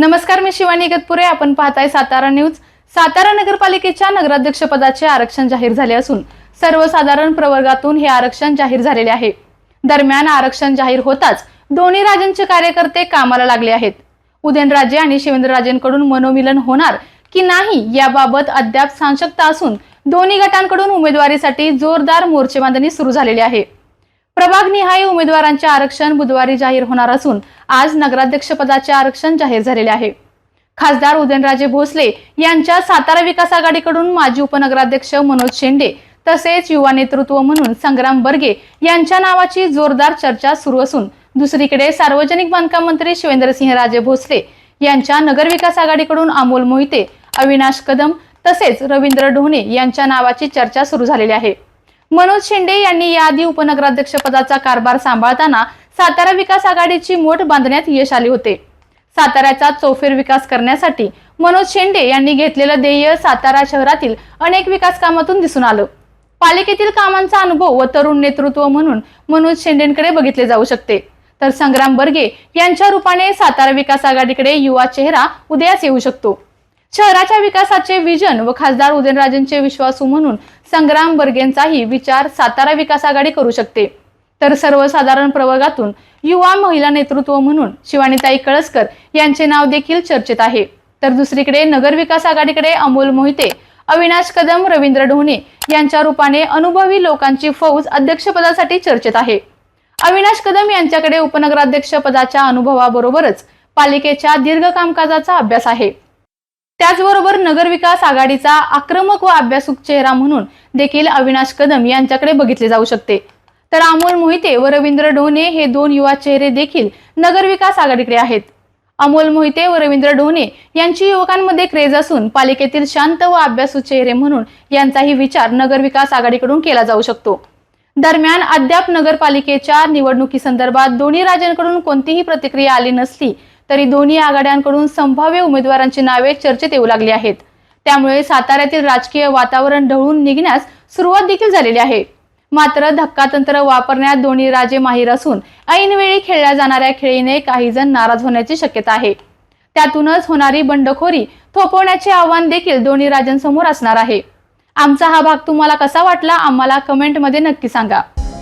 नमस्कार मी शिवानी इगतपुरे आपण पाहताय सातारा न्यूज. सातारा नगरपालिकेच्या नगराध्यक्षपदाचे आरक्षण जाहीर झाले असून सर्वसाधारण प्रवर्गातून हे आरक्षण जाहीर झालेले आहे. दरम्यान आरक्षण जाहीर होताच दोन्ही राजांचे कार्यकर्ते कामाला लागले आहेत. उदयनराजे आणि शिवेंद्रराजेंकडून मनोमिलन होणार की नाही याबाबत अद्याप सांशकता असून दोन्ही गटांकडून उमेदवारीसाठी जोरदार मोर्चेबांधणी सुरू झालेली आहे. प्रभागनिहाय उमेदवारांचे आरक्षण बुधवारी जाहीर होणार असून आज नगराध्यक्षपदाचे आरक्षण जाहीर झालेले आहे. खासदार उदयनराजे भोसले यांच्या सातारा विकास आघाडीकडून माजी उपनगराध्यक्ष मनोज शेंडे तसेच युवा नेतृत्व म्हणून संग्राम बर्गे यांच्या नावाची जोरदार चर्चा सुरू असून दुसरीकडे सार्वजनिक बांधकाम मंत्री शिवेंद्रसिंहराजे भोसले यांच्या नगरविकास आघाडीकडून अमोल मोहिते अविनाश कदम तसेच रवींद्र ढोणे यांच्या नावाची चर्चा सुरू झालेली आहे. मनोज शिंदे यांनी याआधी उपनगराध्यक्ष पदाचा कारभार सांभाळताना सातारा विकास आघाडीची मोठ बांधण्यात यश आले होते. साताऱ्याचा चौफेर विकास करण्यासाठी मनोज शेंडे यांनी घेतलेलं ध्येय सातारा शहरातील अनेक विकास कामातून दिसून आलं. पालिकेतील कामांचा अनुभव व तरुण नेतृत्व म्हणून मनोज शेंडेंकडे बघितले जाऊ शकते. तर संग्राम बर्गे यांच्या रूपाने सातारा विकास आघाडीकडे युवा चेहरा उदयास येऊ शकतो. शहराच्या विकासाचे विजन व खासदार उदयनराजेंचे विश्वासू म्हणून संग्राम बर्गेंचाही विचार सातारा विकास आघाडी करू शकते. तर सर्वसाधारण प्रवर्गातून युवा महिला नेतृत्व म्हणून शिवानीताई कळसकर यांचे नाव देखील चर्चेत आहे. तर दुसरीकडे नगर विकास आघाडीकडे अमोल मोहिते अविनाश कदम रवींद्र ढोणे यांच्या रूपाने अनुभवी लोकांची फौज अध्यक्षपदासाठी चर्चेत आहे. अविनाश कदम यांच्याकडे उपनगराध्यक्ष पदाच्या अनुभवाबरोबरच पालिकेच्या दीर्घ कामकाजाचा अभ्यास आहे. त्याचबरोबर नगरविकास आघाडीचा आक्रमक व अभ्यासुक चेहरा म्हणून देखील अविनाश कदम यांच्याकडे बघितले जाऊ शकते. तर अमोल मोहिते व रवींद्र ढोणे हे दोन युवा चेहरे देखील नगरविकास आघाडीकडे आहेत. अमोल मोहिते व रवींद्र ढोणे यांची युवकांमध्ये क्रेज असून पालिकेतील शांत व अभ्यासू चेहरे म्हणून यांचाही विचार नगरविकास आघाडीकडून केला जाऊ शकतो. दरम्यान अद्याप नगरपालिकेच्या निवडणुकीसंदर्भात दोन्ही राज्यांकडून कोणतीही प्रतिक्रिया आली नसली तरी दोन्ही आघाड्यांकडून संभाव्य उमेदवारांची नावे चर्चेत येऊ लागली आहेत. त्यामुळे साताऱ्यातील राजकीय वातावरण ढवळून निघण्यास सुरुवात देखील झालेली आहे. मात्र धक्कातंत्र वापरण्यात दोन्ही राजे माहीर असून ऐनवेळी खेळल्या जाणाऱ्या खेळीने काही जण नाराज होण्याची शक्यता आहे. त्यातूनच होणारी बंडखोरी थोपवण्याचे आव्हान देखील दोन्ही राजांसमोर असणार आहे. आमचा हा भाग तुम्हाला कसा वाटला? आम्हाला कमेंटमध्ये नक्की सांगा.